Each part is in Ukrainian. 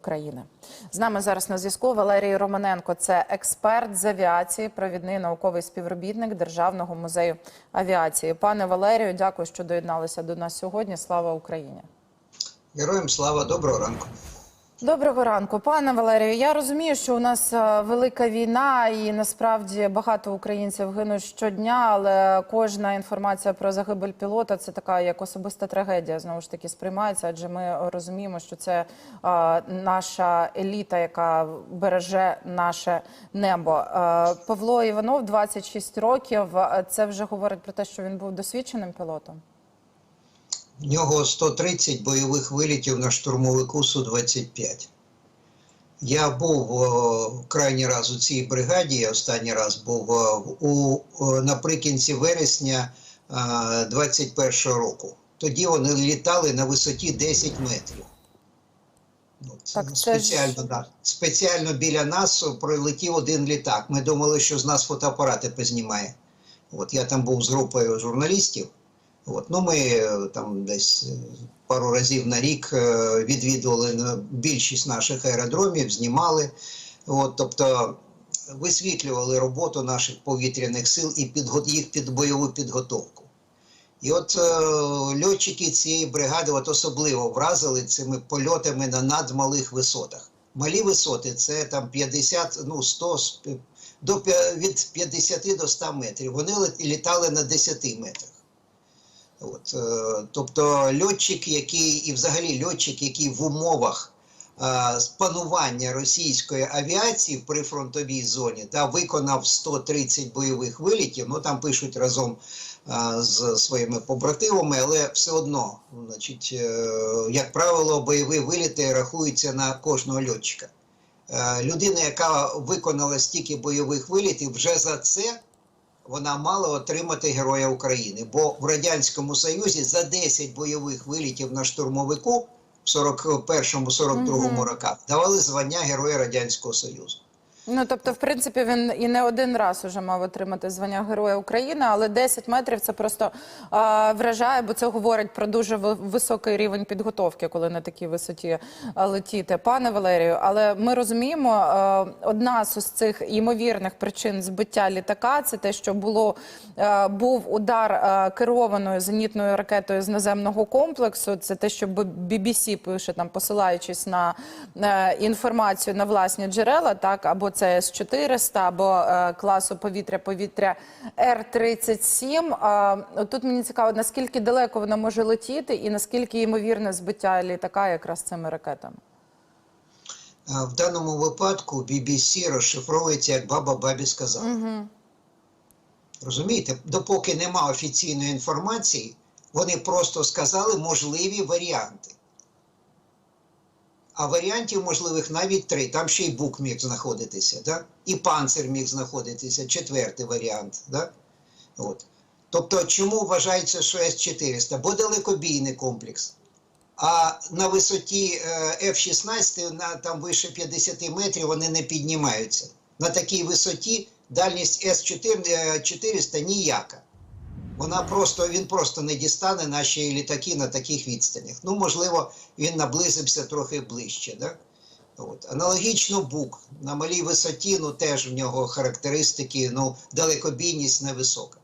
України з нами зараз на зв'язку Валерій Романенко. Це експерт з авіації, провідний науковий співробітник Державного музею авіації. Пане Валерію, дякую, що доєдналися до нас сьогодні. Слава Україні! Героям слава, доброго ранку. Доброго ранку, пане Валерію. Я розумію, що у нас е, велика війна, і насправді багато українців гинуть щодня, але кожна інформація про загибель пілота це така як особиста трагедія. Знову ж таки сприймається, адже ми розуміємо, що це е, наша еліта, яка береже наше небо. Е, Павло Іванов, 26 років. Це вже говорить про те, що він був досвідченим пілотом. В нього 130 бойових вилітів на штурмовику Су-25. Я був о, крайній раз у цій бригаді, я останній раз був о, у, о, наприкінці вересня 21-го року. Тоді вони літали на висоті 10 метрів. От, Так, це ж- спеціально, да, спеціально біля нас прилетів один літак. Ми думали, що з нас фотоапарати познімає. От я там був з групою журналістів. От, ну, ми е, там десь е, пару разів на рік е, відвідували більшість наших аеродромів, знімали. От, тобто висвітлювали роботу наших повітряних сил і підго- їх під бойову підготовку. І от е, льотчики цієї бригади от особливо вразили цими польотами на надмалих висотах. Малі висоти це там 50, ну 100, до, від 50 до 100 метрів. Вони літали на 10 метрах. От, е, тобто льотчик, який і взагалі льотчик, який в умовах е, панування російської авіації в прифронтовій зоні да, виконав 130 бойових вилітів, ну там пишуть разом е, з своїми побратимами, але все одно, значить, як правило, бойові виліти рахуються на кожного льотчика. Людина, яка виконала стільки бойових вилітів, вже за це вона мала отримати Героя України. Бо в Радянському Союзі за 10 бойових вилітів на штурмовику в 41-42 Мгм. роках давали звання Героя Радянського Союзу. Ну тобто, в принципі, він і не один раз уже мав отримати звання Героя України, але 10 метрів це просто а, вражає, бо це говорить про дуже високий рівень підготовки, коли на такій висоті а, летіти. Пане Валерію, але ми розуміємо, а, одна з цих ймовірних причин збиття літака це те, що було а, був удар а, керованою зенітною ракетою з наземного комплексу. Це те, що BBC пише там, посилаючись на е, інформацію на власні джерела, так або це С-400, або е, класу повітря-повітря Р-37. От Тут мені цікаво, наскільки далеко вона може летіти, і наскільки ймовірне збиття літака якраз цими ракетами. В даному випадку BBC розшифровується як баба бабі сказала. Угу. Розумієте, допоки нема офіційної інформації, вони просто сказали можливі варіанти. А варіантів можливих навіть три. Там ще й бук міг знаходитися, да? і панцир міг знаходитися, четвертий варіант. Да? От. Тобто, чому вважається, що С-400? Бо далекобійний комплекс. А на висоті е, F-16, на, там вище 50 метрів, вони не піднімаються. На такій висоті дальність С-400 ніяка. Вона просто, він просто не дістане наші літаки на таких відстанях. Ну, можливо, він наблизився трохи ближче. Да? От. Аналогічно Бук на малій висоті, ну теж в нього характеристики, ну, далекобійність невисока.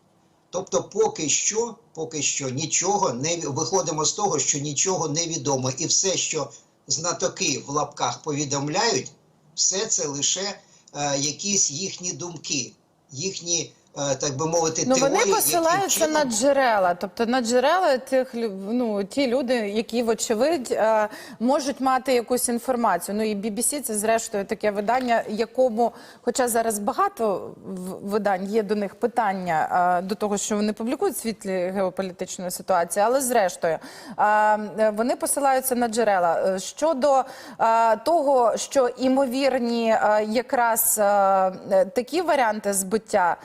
Тобто, поки що, поки що нічого не виходимо з того, що нічого не відомо. І все, що знатоки в лапках повідомляють, все це лише е, якісь їхні думки, їхні, так би мовити, Ну теорії. вони посилаються чином- на джерела, тобто на джерела тих ну ті люди, які вочевидь е, можуть мати якусь інформацію. Ну і BBC це зрештою таке видання, якому, хоча зараз багато видань є до них питання е, до того, що вони публікують світлі геополітичної ситуації, але зрештою е, е, вони посилаються на джерела Е, щодо е, того, що імовірні е, якраз е, е, такі варіанти збиття.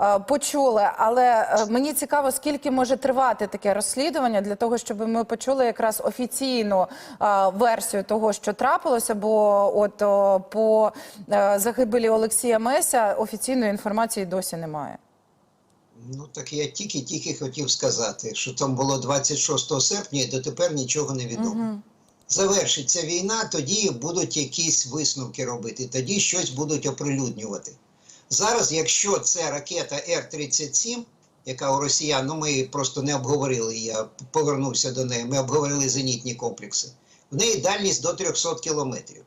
Е, Почули, але е, мені цікаво, скільки може тривати таке розслідування для того, щоб ми почули якраз офіційну е, версію того, що трапилося. Бо от по загибелі Олексія Меся офіційної інформації досі немає. Ну так я тільки-тільки хотів сказати, що там було 26 серпня і дотепер нічого не відомо. Мгм. завершиться війна, тоді будуть якісь висновки робити, тоді щось будуть оприлюднювати. Зараз, якщо це ракета Р-37, яка у росіян, ну ми просто не обговорили, я повернувся до неї, ми обговорили зенітні комплекси. В неї дальність до 300 кілометрів.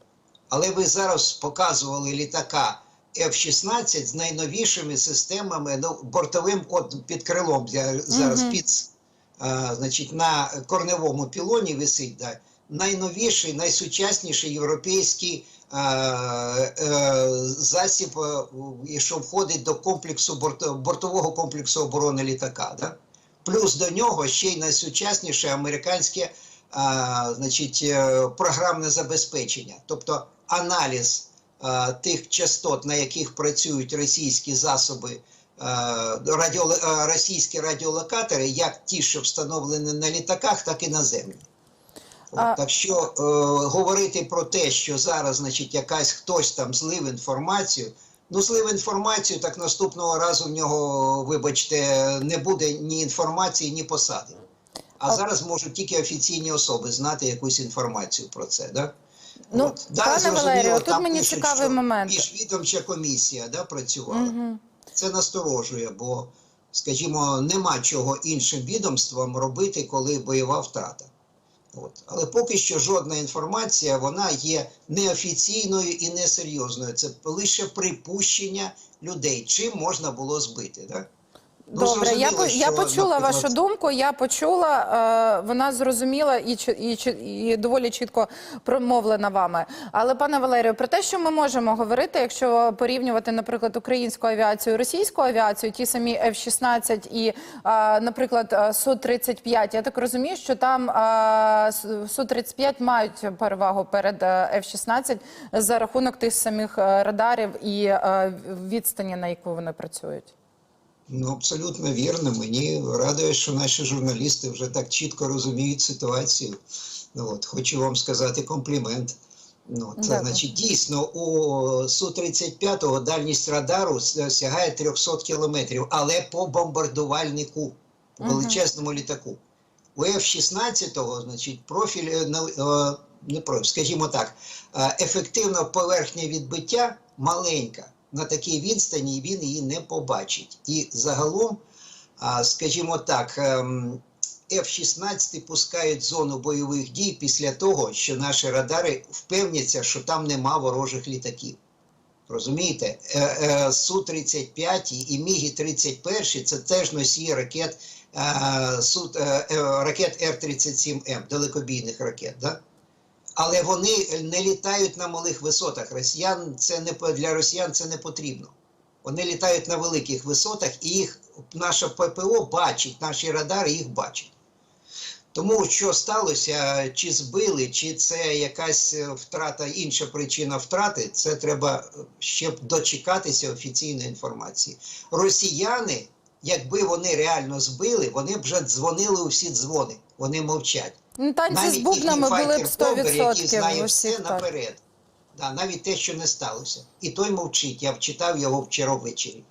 Але ви зараз показували літака F-16 з найновішими системами, ну, бортовим от під крилом я зараз Мгм. під, а, значить, на корневому пілоні висить да, найновіший, найсучасніший європейський засіб, е, і що входить до комплексу бортового комплексу оборони літака. Да? Плюс до нього ще й найсучасніше американське а, значить, е, програмне забезпечення, тобто аналіз а, тих частот, на яких працюють російські засоби, а, радіо, а, російські радіолокатори, як ті, що встановлені на літаках, так і на землі. А- Так що е, говорити про те, що зараз, значить, якась хтось там злив інформацію. Ну, злив інформацію, так наступного разу в нього, вибачте, не буде ні інформації, ні посади. А А- зараз можуть тільки офіційні особи знати якусь інформацію про це. Да? Ну, От. Да, пане Валерію, тут мені пишуть, цікавий що момент. Міжвідомча комісія да, працювала. Мгм. Це насторожує, бо, скажімо, нема чого іншим відомствам робити, коли бойова втрата. От. Але поки що жодна інформація вона є неофіційною і несерйозною. Це лише припущення людей, чим можна було збити. Да? Ну, Добре, я, по- я почула вашу думку. Я почула, е, вона зрозуміла і, і, і доволі чітко промовлена вами. Але, пане Валерію, про те, що ми можемо говорити, якщо порівнювати, наприклад, українську авіацію, і російську авіацію, ті самі F-16 і, е, наприклад, е, Су-35, я так розумію, що там е, С- Су-35 мають перевагу перед е, F-16 за рахунок тих самих е, радарів і е, відстані, на яку вони працюють. Ну, абсолютно вірно. Мені радує, що наші журналісти вже так чітко розуміють ситуацію. Ну, от, хочу вам сказати комплімент. Ну, це, значить, дійсно, у Су-35 дальність радару сягає 300 кілометрів, але по бомбардувальнику, по величезному літаку. У F-16, значить, профіль, е, на- е, не профіль, скажімо так, е, ефективна поверхня відбиття маленька. На такій відстані він її не побачить. І загалом, скажімо так, ем, F-16 пускають зону бойових дій після того, що наші радари впевняться, що там нема ворожих літаків. Розумієте, Е, е, Су-35 і Мігі-31 це теж носії ракет, е, ракет Р-37М, далекобійних ракет. Да? Але вони не літають на малих висотах. Росіян це не для росіян це не потрібно. Вони літають на великих висотах, і їх наша ППО бачить, наші радари їх бачать. Тому що сталося, чи збили, чи це якась е, втрата, інша причина втрати, це треба е, ще дочекатися офіційної інформації. Росіяни, якби вони реально збили, вони б вже дзвонили у всі дзвони. Вони мовчать. Ну, танці з Навіть бубнами їхній були б файтер-бомбер, який знає все. Так. наперед. Да, навіть те, що не сталося. І той мовчить. Я вчитав його вчора ввечері.